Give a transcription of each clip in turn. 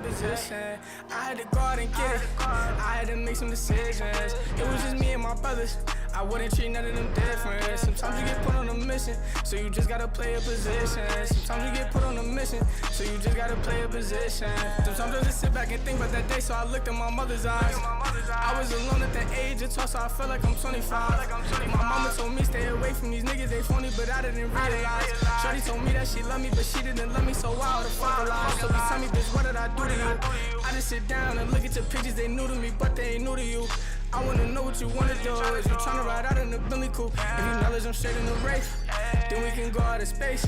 position. I had to out and get it. I had to make some decisions. It was just me and my brothers. I wouldn't treat none of them different. Sometimes you get put on a mission, so you just gotta play a position. Sometimes you get put on a mission, so you just gotta play a position. Sometimes I just sit back and think about that day, so I looked in my mother's eyes. I was alone of 12, so I feel like I'm 25. My mama told me stay away from these niggas, they phony, but I didn't realize. Shorty told me that she loved me, but she didn't love me, so why the fuck lie? So tell me, bitch, what did I do to you? I just sit down and look at your pictures, they new to me, but they ain't new to you. I wanna know what you wanna do. Is you tryna ride out in the Billy coupe? If you knowledge I'm straight in the race, then we can go out of space.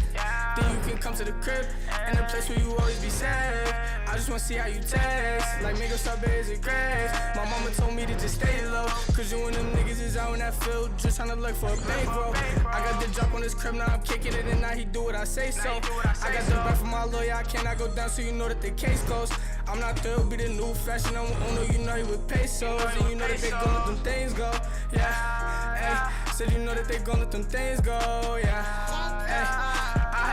Then you can come to the crib and the place where you always be safe. I just wanna see how you taste. Like make up is it grace. My mama told me to just stay low. Cause you and them niggas is out in that field just tryna look for a bankroll. I got the drop on this crib, now I'm kicking it and now he do what I say so. I got the back from my lawyer, I cannot go down so you know that the case goes. I'm not there, be the new fashion. I'm owner, you know you with pesos. And you know that they gon' let them things go. Yeah. Hey, said you know that they gon' let them things go. Yeah. Hey,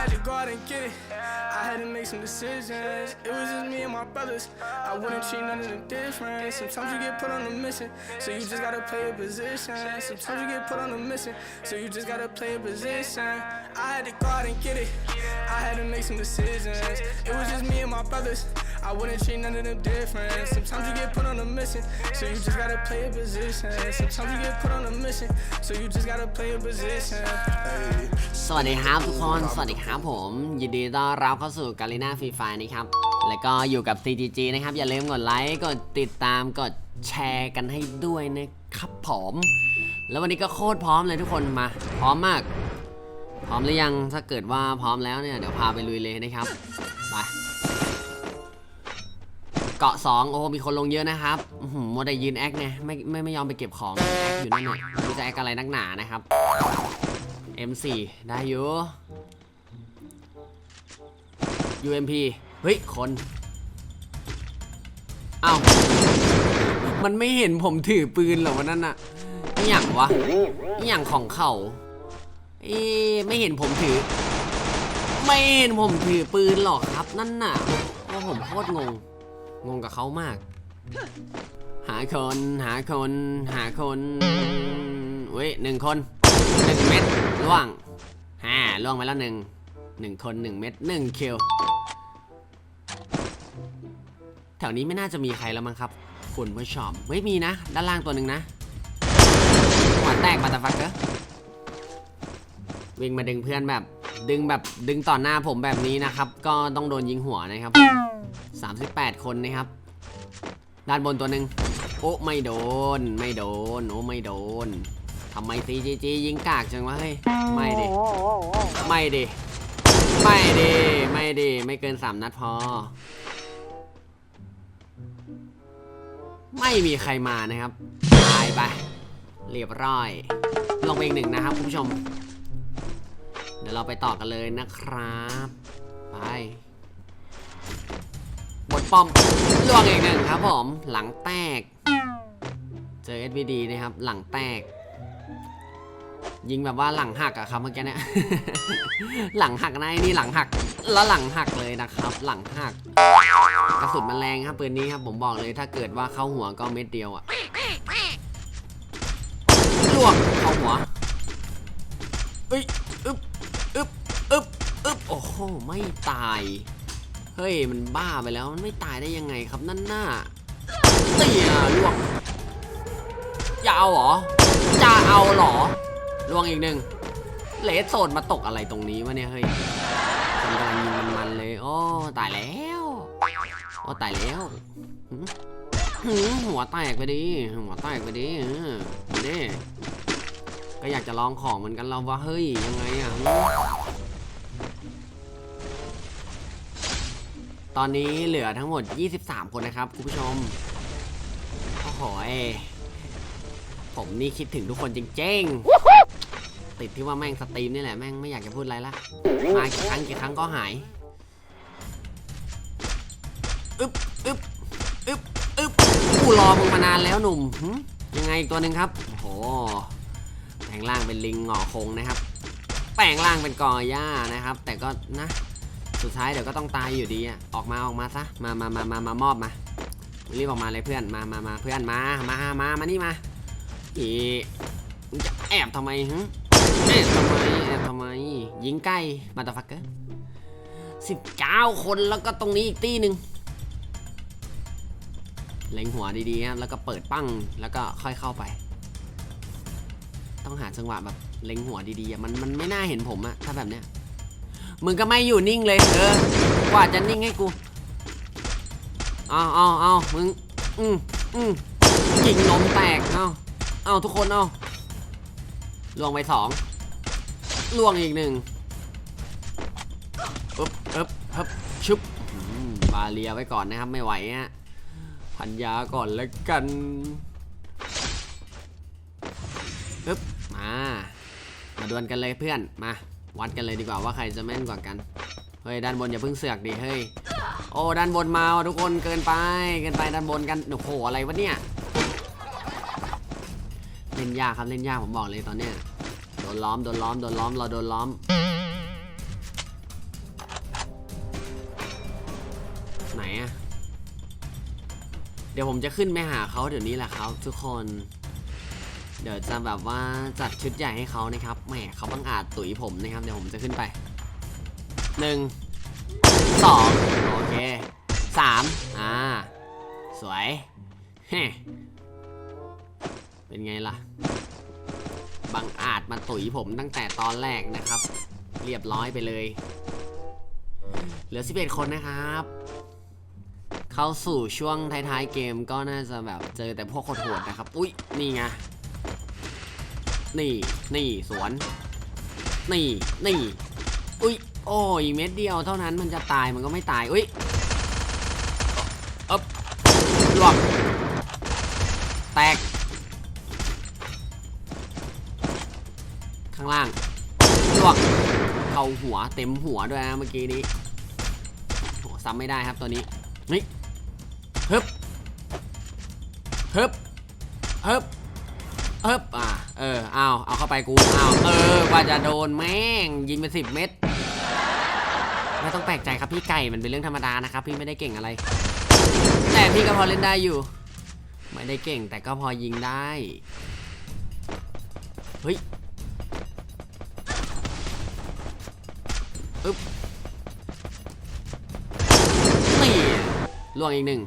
had to go out and get it. I had to make some decisions. It was just me and my brothers. I wouldn't treat none of them different. Sometimes you get put on a mission, so you just gotta play a position. Sometimes you get put on a mission, so you just gotta play a position. I had to go out and get it. I had to make some decisions. It was just me and my brothers. I wouldn't treat none of them different. Sometimes you get put on a mission, so you just gotta play a position. Sometimes you get put on a mission, so you just gotta play a position. Hey. สวัสดีครับทุกคน สวัสดีครับผม ยินดีต้อนรับเข้าสู่กาลิน่าฟรีไฟนะครับ แล้วก็อยู่กับ CGG นะครับ อย่าลืมกดไลค์ กดติดตาม กดแชร์กันให้ด้วยนะครับผม แล้ววันนี้ก็โคตรพร้อมเลยทุกคนมา พร้อมมาก พร้อมหรือยัง ถ้าเกิดว่าพร้อมแล้วเนี่ย เดี๋ยวพาไปลุยเลยนะครับ ไป เกาะสองโอ้ มีคนลงเยอะนะครับ มัวแต่ยืนแอคไงไม่ไม่ไม่ยอมไปเก็บของแอคอยู่นั่นน่ะรู้จะแอคอะไรนักหนานะครับ M4 ได้อยู่ UMP เฮ้ย คนเอ้าวมันไม่เห็นผมถือปืนเหรอวันนั้นน่ะอย่างวะนี่อย่างของเขาเอ๊ไม่เห็นผมถือ ไม่เห็นผมถือปืนหรอกครับนั่นน่ะโอ้ผมโคตรงง งงกับเขามาก หาคนหาคน หาคนเว้ยหนึ่งคนหนึ่งเม็ดล่วงฮ่าล่วงไปแล้วหนึ่งหนึ่งคนหนึ่งเม็ดหนึ่งคิวแถวนี้ไม่น่าจะมีใครแล้วมั้งครับคุณผู้ชมไม่มีนะ ด้านล่างตัวหนึ่งนะหัวแตกมาตาฟักเกอร์วิ่งมาดึงเพื่อนแบบ ดึงแบบดึงต่อหน้าผมแบบนี้นะครับ ก็ต้องโดนยิงหัวนะครับ 38 คนนะครับ ด้านบนตัวหนึ่งโอ้ไม่โดน ไม่โดนโอ้ไม่โดนทำไม CGG ยิงกากจังวะเฮ้ยไม่ดิไม่ดิไม่ดิไม่ดิไม่เกิน3นัดพอ ไม่มีใครมานะครับตายไปเรียบร้อยลงไปอีกหนึ่งนะครับคุณผู้ชม เดี๋ยวเราไปต่อกันเลยนะครับ ไป บดป้อมล่วงอีกหนึ่งครับผมหลังแตก เจอ SVD นะครับ หลังแตก ยิงแบบว่าหลังหักอะครับเมื่อกี้เนี่ย หลังหักนะนี่หลังหัก แล้วหลังหักเลยนะครับ หลังหัก กระสุนมันแรงครับปืนนี้ครับผมบอกเลยถ้าเกิดว่าเข้าหัวก็เม็ดเดียวอะล่วงเข้าหัวเอ้ยอึ๊บอึ๊บอึ๊บอึ๊บโอ้โหไม่ตาย เฮ้ยมันบ้าไปแล้วมันไม่ตายได้ยังไงครับนั่นหน้าเตียล่วงจะเอาหรอจะเอาหรอล่วงอีกหนึ่งเลสโซนมาตกอะไรตรงนี้วะเนี่ยเฮ้ยคนกำลังยิงมันๆเลยโอ้ตายแล้วโอ้ตายแล้วหัวแตกไปดิหัวแตกไปดิเนี่ก็อยากจะลองของเหมือนกันเราว่าเฮ้ยยังไงอะ ตอนนี้เหลือทั้งหมด 23 คนนะครับคุณผู้ชมโอ้โหเอ้ยผมนี่คิดถึงทุกคนจริงๆ ติดที่ว่าแม่งสตรีมนี่แหละแม่งไม่อยากจะพูดอะไรละ มากี่ครั้งกี่ครั้งก็หาย อึ๊บอึ๊บอึ๊บอึ๊บกูรอมึงมานานแล้วหนุ่ม ยังไงอีกตัวหนึ่งครับ โอ้โห แปลงร่างเป็นลิงหงอคงนะครับ แปลงร่างเป็นกอหญ้านะครับ แต่ก็นะ สุดท้ายเดี๋ยวก็ต้องตายอยู่ดีอะออกมาออกมาซะมามามามามามอบมารีบออกมาเลยเพื่อนมามามาเพื่อนมามามามานี่มาอีจะแอบทำไมฮึแอบทำไมแอบทำไมยิงใกล้มาตาฟักเกอร์สิบเก้าคนแล้วก็ตรงนี้อีกตีหนึ่งเล็งหัวดีๆครับแล้วก็เปิดปั้งแล้วก็ค่อยเข้าไป ต้องหาจังหวะแบบเล็งหัวดีๆมันมันไม่น่าเห็นผมอะถ้าแบบเนี้ย มึงก็ไม่อยู่นิ่งเลยเออกว่าจะนิ่งให้กูเอาเอาเอามึงอืมอืมยิงนมแตกเอาเอาทุกคนเอาลวงไปสองลวงอีกหนึ่งอึ๊บอึ๊บฮึบชุบบาเลียไว้ก่อนนะครับไม่ไหวฮะพันยาก่อนแล้วกันอึ๊บมา มาดวลกันเลยเพื่อนมา วัดกันเลยดีกว่าว่าใครจะแม่นกว่ากัน เฮ้ยด้านบนอย่าเพิ่งเสือกดิเฮ้ย โอ้ด้านบนมาทุกคนเกินไปเกินไปด้านบนกันโอ้โหอะไรวะเนี่ย เล่นยากครับเล่นยากผมบอกเลยตอนเนี้ยโดนล้อมโดนล้อมโดนล้อมเราโดนล้อมไหนอะเดี๋ยวผมจะขึ้นไปหาเขาเดี๋ยวนี้แหละครับทุกคน เดี๋ยวจะแบบว่าจัดชุดใหญ่ให้เขานะครับ แหมเขาบังอาจตุ๋ยผมนะครับ เดี๋ยวผมจะขึ้นไปหนึ่งสองโอเคสามอ่า สวยเฮ้เป็นไงล่ะ บังอาจมาตุ๋ยผมตั้งแต่ตอนแรกนะครับ เรียบร้อยไปเลย เหลือ 11 คนนะครับ เข้าสู่ช่วงท้ายๆเกมก็น่าจะแบบเจอแต่พวกโหดๆนะครับ อุ๊ยนี่ไง นี่นี่สวน นี่นี่อุ้ยโอ้ยเม็ดเดียวเท่านั้นมันจะตายมันก็ไม่ตายอุ้ยอ๊บลวกแตก ข้างล่างลวกเข้าหัวเต็มหัวด้วยนะเมื่อกี้นี้โหซ้ำไม่ได้ครับตัวนี้นี่ฮึบฮึบฮึบฮึบอ่า เออเอาเอาเข้าไปกูเอาเออกว่าจะโดนแม่งยิงไปสิบเม็ดไม่ต้องแปลกใจครับพี่ไก่มันเป็นเรื่องธรรมดานะครับ พี่ไม่ได้เก่งอะไร แต่พี่ก็พอเล่นได้อยู่ ไม่ได้เก่งแต่ก็พอยิงได้เฮ้ยอึ๊บนี่ล่วงอีกหนึ่ง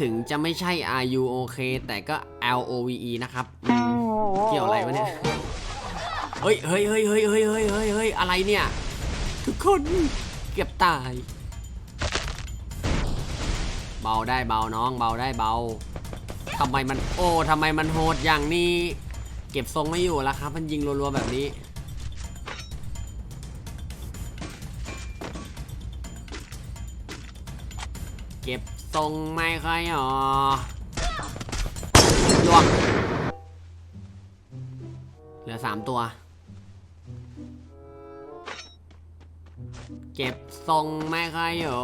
ถึงจะไม่ใช่ RU OK แต่ก็ LOVE นะครับอืมเกี่ยวอะไรวะเนี่ย เฮ้ยเฮ้ยเฮ้ยเฮ้ยเฮ้ยเฮ้ยเฮ้ยเฮ้ยอะไรเนี่ย ทุกคนเก็บตาย เบาได้เบาน้องเบาได้เบาทำไมมันโอ้ทำไมมันโหดอย่างนี้ เก็บทรงไม่อยู่แล้วครับ มันยิงรัวๆแบบนี้ ทรงไม่ค่อยหรอลวกเหลือสามตัว เก็บทรงไม่ค่อยอยู่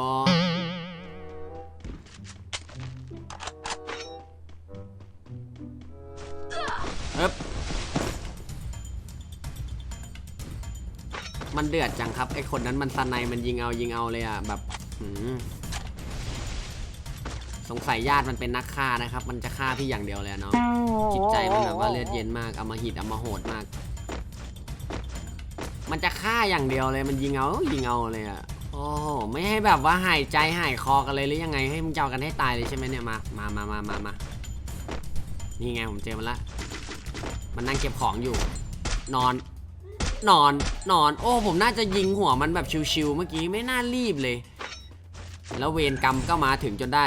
ฮึบมันเดือดจังครับ ไอคนนั้นมันสนในมันยิงเอายิงเอาเลยอะ แบบหืม สงสัยญาติมันเป็นนักฆ่านะครับ มันจะฆ่าพี่อย่างเดียวเลยอะเนาะจิตใจมันแบบว่าเลือดเย็นมากเอามาหิดเอามาโหดมาก มันจะฆ่าอย่างเดียวเลยมันยิงเอายิงเอาเลยอะโอ้โหไม่ให้แบบว่าหายใจหายคอกันเลยหรือยังไงให้มึงเจ้ากันให้ตายเลยใช่ไหมเนี่ยมามามามามามานี่ไงผมเจอมันละ มันนั่งเก็บของอยู่ นอน นอนนอน โอ้ผมน่าจะยิงหัวมันแบบชิวๆเมื่อกี้ไม่น่ารีบเลย แล้วเวรกรรมก็มาถึงจนได้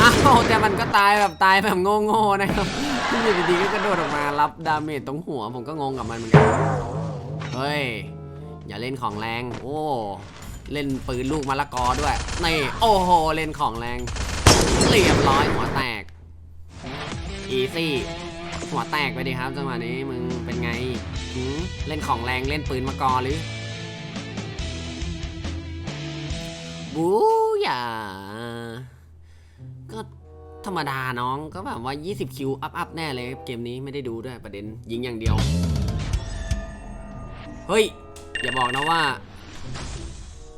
อ้าวแต่มันก็ตายแบบตายแบบโง่ๆนะครับที่อยู่ดีๆก็กระโดดออกมารับดาเมจตรงหัวผมก็งงกับมันเหมือนกัน เฮ้ย อย่าเล่นของแรง โอ้ เล่นปืนลูกมะละกอด้วย นี่ โอ้โห เล่นของแรงเรียบร้อยหัวแตก อีซี่หัวแตกไปดิครับจังหวะนี้มึงเป็นไง เล่นของแรงเล่นปืนมากอหรือบู อย่า ก็ธรรมดาน้องก็แบบว่า 20 คิวอัพอัพแน่เลย เกมนี้ไม่ได้ดูด้วยประเด็นยิงอย่างเดียว เฮ้ย อย่าบอกนะว่า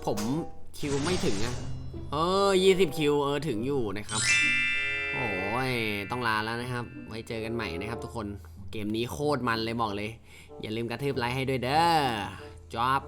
ผมคิวไม่ถึงอะเออยี่สิบคิวเออถึงอยู่นะครับ โอ้ย ต้องลาแล้วนะครับ ไว้เจอกันใหม่นะครับทุกคน เกมนี้โคตรมันเลยบอกเลย อย่าลืมกระทืบไลค์ให้ด้วยเด้อจอบ